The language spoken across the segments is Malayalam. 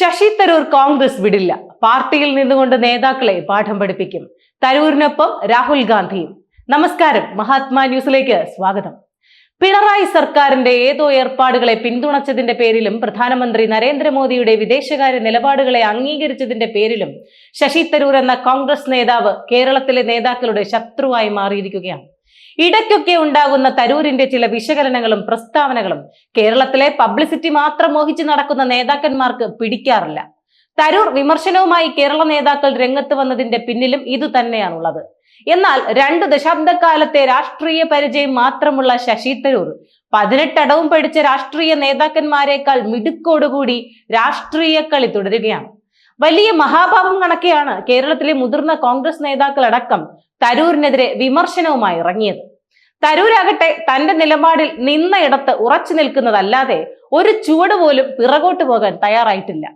ശശി തരൂർ കോൺഗ്രസ് വിടില്ല. പാർട്ടിയിൽ നിന്നുകൊണ്ട് നേതാക്കളെ പാഠം പഠിപ്പിക്കും. തരൂരിനൊപ്പം രാഹുൽ ഗാന്ധിയും. നമസ്കാരം. മഹാത്മാ ന്യൂസിലേക്ക് സ്വാഗതം. പിണറായി സർക്കാരിന്റെ ഏതോ ഏർപ്പാടുകളെ പിന്തുണച്ചതിന്റെ പേരിലും പ്രധാനമന്ത്രി നരേന്ദ്രമോദിയുടെ വിദേശകാര്യ നിലപാടുകളെ അംഗീകരിച്ചതിന്റെ പേരിലും ശശി തരൂർ എന്ന കോൺഗ്രസ് നേതാവ് കേരളത്തിലെ നേതാക്കളുടെ ശത്രുവായി മാറിയിരിക്കുകയാണ്. ഇടയ്ക്കൊക്കെ ഉണ്ടാകുന്ന തരൂരിന്റെ ചില വിശകലനങ്ങളും പ്രസ്താവനകളും കേരളത്തിലെ പബ്ലിസിറ്റി മാത്രം മോഹിച്ച് നടക്കുന്ന നേതാക്കന്മാർക്ക് പിടിക്കാറില്ല. തരൂർ വിമർശനവുമായി കേരള നേതാക്കൾ രംഗത്ത് വന്നതിന്റെ പിന്നിലും ഇത് തന്നെയാണുള്ളത്. എന്നാൽ രണ്ടു ദശാബ്ദക്കാലത്തെ രാഷ്ട്രീയ പരിചയം മാത്രമുള്ള ശശി തരൂർ പതിനെട്ടടവും പഠിച്ച രാഷ്ട്രീയ നേതാക്കന്മാരെക്കാൾ മിടുക്കോടുകൂടി രാഷ്ട്രീയ കളി തുടരുകയാണ്. വലിയ മഹാഭാവം കണക്കെയാണ് കേരളത്തിലെ മുതിർന്ന കോൺഗ്രസ് നേതാക്കളടക്കം തരൂരിനെതിരെ വിമർശനവുമായി ഇറങ്ങിയത്. തരൂരാകട്ടെ തന്റെ നിലപാടിൽ നിന്നയിടത്ത് ഉറച്ചു നിൽക്കുന്നതല്ലാതെ ഒരു ചുവട് പോലും പിറകോട്ട് പോകാൻ തയ്യാറായിട്ടില്ല.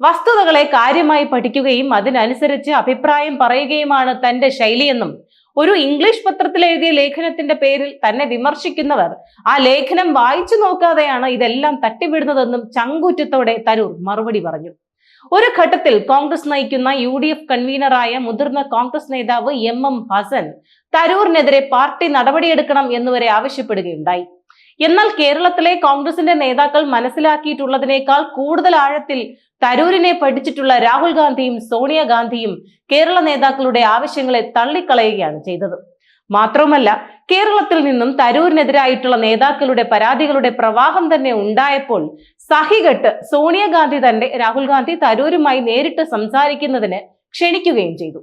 വസ്തുതകളെ കാര്യമായി പഠിക്കുകയും അതിനനുസരിച്ച് അഭിപ്രായം പറയുകയുമാണ് തന്റെ ശൈലിയെന്നും ഒരു ഇംഗ്ലീഷ് പത്രത്തിൽ എഴുതിയ ലേഖനത്തിന്റെ പേരിൽ തന്നെ വിമർശിക്കുന്നവർ ആ ലേഖനം വായിച്ചു നോക്കാതെയാണ് ഇതെല്ലാം തട്ടിവിടുന്നതെന്നും ചങ്കൂറ്റത്തോടെ തരൂർ മറുപടി പറഞ്ഞു. ഒരു ഘട്ടത്തിൽ കോൺഗ്രസ് നയിക്കുന്ന യു ഡി എഫ് കൺവീനറായ മുതിർന്ന കോൺഗ്രസ് നേതാവ് എം എം ഹസൻ തരൂറിനെതിരെ പാർട്ടി നടപടിയെടുക്കണം എന്നുവരെ ആവശ്യപ്പെടുകയുണ്ടായി. എന്നാൽ കേരളത്തിലെ കോൺഗ്രസിന്റെ നേതാക്കൾ മനസ്സിലാക്കിയിട്ടുള്ളതിനേക്കാൾ കൂടുതൽ ആഴത്തിൽ തരൂരിനെ പഠിച്ചിട്ടുള്ള രാഹുൽ ഗാന്ധിയും സോണിയാഗാന്ധിയും കേരള നേതാക്കളുടെ ആവശ്യങ്ങളെ തള്ളിക്കളയുകയാണ് ചെയ്തത്. മാത്രവുമല്ല കേരളത്തിൽ നിന്നും തരൂരിനെതിരായിട്ടുള്ള നേതാക്കളുടെ പരാതികളുടെ പ്രവാഹം തന്നെ ഉണ്ടായപ്പോൾ സഹികെട്ട് സോണിയാഗാന്ധി തന്നെ രാഹുൽ ഗാന്ധി തരൂരുമായി നേരിട്ട് സംസാരിക്കുന്നതിന് ക്ഷണിക്കുകയും ചെയ്തു.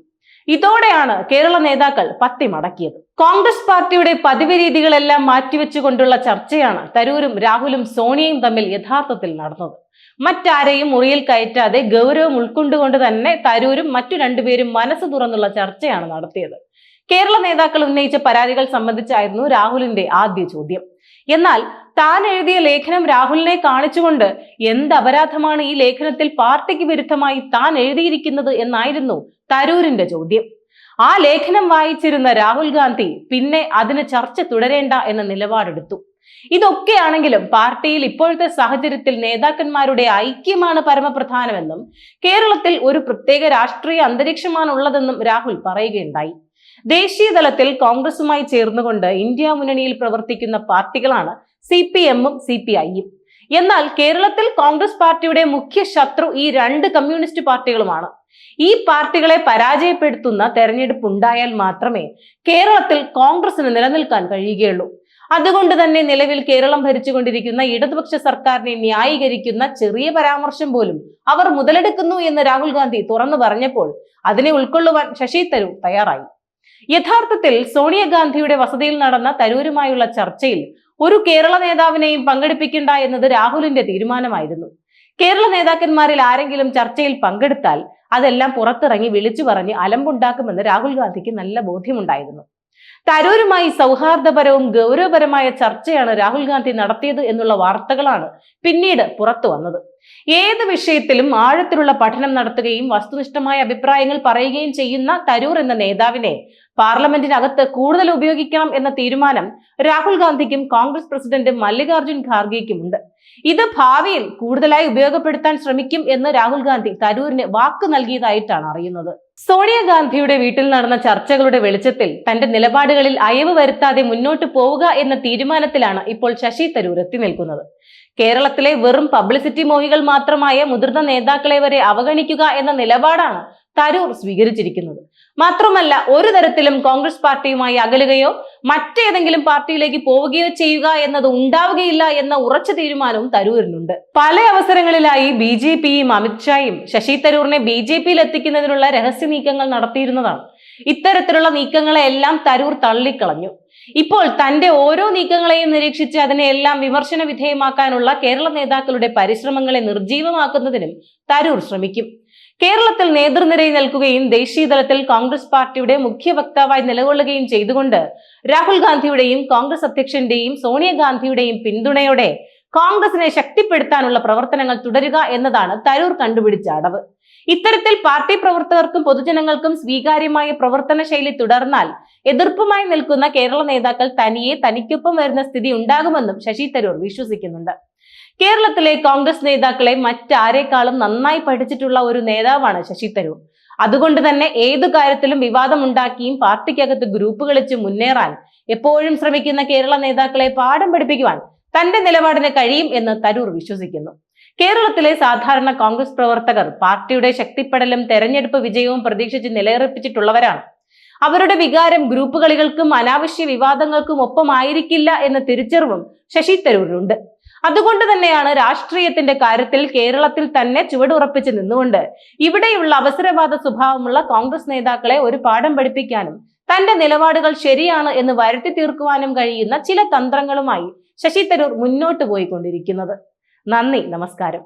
ഇതോടെയാണ് കേരള നേതാക്കൾ പത്തി മടക്കിയത് കോൺഗ്രസ് പാർട്ടിയുടെ പതിവ് രീതികളെല്ലാം മാറ്റിവെച്ചുകൊണ്ടുള്ള ചർച്ചയാണ് തരൂരും രാഹുലും സോണിയയും തമ്മിൽ യഥാർത്ഥത്തിൽ നടന്നത്. മറ്റാരെയും മുറിയിൽ കയറ്റാതെ ഗൗരവം ഉൾക്കൊണ്ടുകൊണ്ട് തന്നെ തരൂരും മറ്റു രണ്ടുപേരും മനസ്സ് തുറന്നുള്ള ചർച്ചയാണ് നടത്തിയത്. കേരള നേതാക്കൾ ഉന്നയിച്ച പരാതികൾ സംബന്ധിച്ചായിരുന്നു രാഹുലിന്റെ ആദ്യ ചോദ്യം. എന്നാൽ താൻ എഴുതിയ ലേഖനം രാഹുലിനെ കാണിച്ചുകൊണ്ട് എന്ത് അപരാധമാണ് ഈ ലേഖനത്തിൽ പാർട്ടിക്ക് വിരുദ്ധമായി താൻ എഴുതിയിരിക്കുന്നത് എന്നായിരുന്നു തരൂരിന്റെ ചോദ്യം. ആ ലേഖനം വായിച്ചിരുന്ന രാഹുൽ ഗാന്ധി പിന്നെ അതിന് ചർച്ച തുടരേണ്ട എന്ന നിലപാടെടുത്തു. ഇതൊക്കെയാണെങ്കിലും പാർട്ടിയിൽ ഇപ്പോഴത്തെ സാഹചര്യത്തിൽ നേതാക്കന്മാരുടെ ഐക്യമാണ് പരമപ്രധാനമെന്നും കേരളത്തിൽ ഒരു പ്രത്യേക രാഷ്ട്രീയ അന്തരീക്ഷമാണ് ഉള്ളതെന്നും രാഹുൽ പറയുകയുണ്ടായി. ദേശീയ തലത്തിൽ കോൺഗ്രസുമായി ചേർന്നുകൊണ്ട് ഇന്ത്യ മുന്നണിയിൽ പ്രവർത്തിക്കുന്ന പാർട്ടികളാണ് സി പി എമ്മും സി പി ഐയും. എന്നാൽ കേരളത്തിൽ കോൺഗ്രസ് പാർട്ടിയുടെ മുഖ്യ ശത്രു ഈ രണ്ട് കമ്മ്യൂണിസ്റ്റ് പാർട്ടികളുമാണ്. ഈ പാർട്ടികളെ പരാജയപ്പെടുത്തുന്ന തെരഞ്ഞെടുപ്പ് ഉണ്ടായാൽ മാത്രമേ കേരളത്തിൽ കോൺഗ്രസിന് നിലനിൽക്കാൻ കഴിയുകയുള്ളൂ. അതുകൊണ്ട് തന്നെ നിലവിൽ കേരളം ഭരിച്ചുകൊണ്ടിരിക്കുന്ന ഇടതുപക്ഷ സർക്കാരിനെ ന്യായീകരിക്കുന്ന ചെറിയ പരാമർശം പോലും അവർ മുതലെടുക്കുന്നു എന്ന് രാഹുൽ ഗാന്ധി തുറന്നു പറഞ്ഞപ്പോൾ അതിനെ ഉൾക്കൊള്ളുവാൻ ശശി തരൂർ തയ്യാറായി. യഥാർത്ഥത്തിൽ സോണിയാഗാന്ധിയുടെ വസതിയിൽ നടന്ന തരൂരുമായുള്ള ചർച്ചയിൽ ഒരു കേരള നേതാവിനെയും പങ്കെടുപ്പിക്കണ്ട എന്നത് രാഹുലിന്റെ തീരുമാനമായിരുന്നു. കേരള നേതാക്കന്മാരിൽ ആരെങ്കിലും ചർച്ചയിൽ പങ്കെടുത്താൽ അതെല്ലാം പുറത്തിറങ്ങി വിളിച്ചു പറഞ്ഞ് അലമ്പുണ്ടാക്കുമെന്ന് രാഹുൽ ഗാന്ധിക്ക് നല്ല ബോധ്യമുണ്ടായിരുന്നു. തരൂരുമായി സൗഹാർദ്ദപരവും ഗൗരവപരമായ ചർച്ചയാണ് രാഹുൽ ഗാന്ധി നടത്തിയത് എന്നുള്ള വാർത്തകളാണ് പിന്നീട് പുറത്തു വന്നത്. ഏത് വിഷയത്തിലും ആഴത്തിലുള്ള പഠനം നടത്തുകയും വസ്തുനിഷ്ഠമായ അഭിപ്രായങ്ങൾ പറയുകയും ചെയ്യുന്ന തരൂർ എന്ന നേതാവിനെ പാർലമെന്റിനകത്ത് കൂടുതൽ ഉപയോഗിക്കണം എന്ന തീരുമാനം രാഹുൽ ഗാന്ധിക്കും കോൺഗ്രസ് പ്രസിഡന്റ് മല്ലികാർജുൻ ഖാർഗെക്കുമുണ്ട് ഇത് ഭാവിയിൽ കൂടുതലായി ഉപയോഗപ്പെടുത്താൻ ശ്രമിക്കും എന്ന് രാഹുൽ ഗാന്ധി തരൂരിന് വാക്ക് നൽകിയതായിട്ടാണ് അറിയുന്നത്. സോണിയാഗാന്ധിയുടെ വീട്ടിൽ നടന്ന ചർച്ചകളുടെ വെളിച്ചത്തിൽ തന്റെ നിലപാടുകളിൽ അയവ് വരുത്താതെ മുന്നോട്ട് പോവുക എന്ന തീരുമാനത്തിലാണ് ഇപ്പോൾ ശശി തരൂർ എത്തി നിൽക്കുന്നത്. കേരളത്തിലെ വെറും പബ്ലിസിറ്റി മോഹികൾ മാത്രമായ മുതിർന്ന നേതാക്കളെ വരെ അവഗണിക്കുക എന്ന നിലപാടാണ് തരൂർ സ്വീകരിച്ചിരിക്കുന്നത്. മാത്രമല്ല ഒരു തരത്തിലും കോൺഗ്രസ് പാർട്ടിയുമായി അകലുകയോ മറ്റേതെങ്കിലും പാർട്ടിയിലേക്ക് പോവുകയോ ചെയ്യുക എന്നത് ഉണ്ടാവുകയില്ല എന്ന ഉറച്ച തീരുമാനവും തരൂരിനുണ്ട്. പല അവസരങ്ങളിലായി ബി ജെ പിയും അമിത്ഷായും ശശി തരൂറിനെ ബി ജെ പിയിൽ എത്തിക്കുന്നതിനുള്ള രഹസ്യ നീക്കങ്ങൾ നടത്തിയിരുന്നതാണ്. ഇത്തരത്തിലുള്ള നീക്കങ്ങളെല്ലാം തരൂർ തള്ളിക്കളഞ്ഞു. ഇപ്പോൾ തന്റെ ഓരോ നീക്കങ്ങളെയും നിരീക്ഷിച്ച് അതിനെയെല്ലാം വിമർശന വിധേയമാക്കാനുള്ള കേരള നേതാക്കളുടെ പരിശ്രമങ്ങളെ നിർജീവമാക്കുന്നതിനും തരൂർ ശ്രമിക്കും. കേരളത്തിൽ നേതൃനിരയിൽ നിൽക്കുകയും ദേശീയതലത്തിൽ കോൺഗ്രസ് പാർട്ടിയുടെ മുഖ്യ വക്താവായി നിലകൊള്ളുകയും ചെയ്തുകൊണ്ട് രാഹുൽ ഗാന്ധിയുടെയും കോൺഗ്രസ് അധ്യക്ഷന്റെയും സോണിയാഗാന്ധിയുടെയും പിന്തുണയോടെ കോൺഗ്രസിനെ ശക്തിപ്പെടുത്താനുള്ള പ്രവർത്തനങ്ങൾ തുടരുക എന്നതാണ് തരൂർ കണ്ടുപിടിച്ച അടവ്. ഇത്തരത്തിൽ പാർട്ടി പ്രവർത്തകർക്കും പൊതുജനങ്ങൾക്കും സ്വീകാര്യമായ പ്രവർത്തന ശൈലി തുടർന്നാൽ എതിർപ്പുമായി നിൽക്കുന്ന കേരള നേതാക്കൾ തനിയെ തനിക്കൊപ്പം വരുന്ന സ്ഥിതി ഉണ്ടാകുമെന്നും ശശി തരൂർ വിശ്വസിക്കുന്നുണ്ട്. കേരളത്തിലെ കോൺഗ്രസ് നേതാക്കളെ മറ്റാരേക്കാളും നന്നായി പഠിച്ചിട്ടുള്ള ഒരു നേതാവാണ് ശശി തരൂർ. അതുകൊണ്ട് തന്നെ ഏതു കാര്യത്തിലും വിവാദമുണ്ടാക്കിയും പാർട്ടിക്കകത്ത് ഗ്രൂപ്പ് കളിച്ച് മുന്നേറാൻ എപ്പോഴും ശ്രമിക്കുന്ന കേരള നേതാക്കളെ പാഠം പഠിപ്പിക്കുവാൻ തന്റെ നിലപാടിന് കഴിയും എന്ന് തരൂർ വിശ്വസിക്കുന്നു. കേരളത്തിലെ സാധാരണ കോൺഗ്രസ് പ്രവർത്തകർ പാർട്ടിയുടെ ശക്തിപ്പെടലും തെരഞ്ഞെടുപ്പ് വിജയവും പ്രതീക്ഷിച്ച് നിലയുറപ്പിച്ചിട്ടുള്ളവരാണ്. അവരുടെ വികാരം ഗ്രൂപ്പ് കളികൾക്കും അനാവശ്യ വിവാദങ്ങൾക്കും ഒപ്പമായിരിക്കില്ല എന്ന തിരിച്ചറിവും ശശി തരൂരിനുണ്ട്. അതുകൊണ്ട് തന്നെയാണ് രാഷ്ട്രീയത്തിന്റെ കാര്യത്തിൽ കേരളത്തിൽ തന്നെ ചുവടുറപ്പിച്ച് നിന്നുകൊണ്ട് ഇവിടെയുള്ള അവസരവാദ സ്വഭാവമുള്ള കോൺഗ്രസ് നേതാക്കളെ ഒരു പാഠം പഠിപ്പിക്കാനും തന്റെ നിലപാടുകൾ ശരിയാണ് എന്ന് വരുത്തി തീർക്കുവാനും കഴിയുന്ന ചില തന്ത്രങ്ങളുമായി ശശി തരൂർ മുന്നോട്ട് പോയിക്കൊണ്ടിരിക്കുന്നത്. നന്ദി നമസ്കാരം.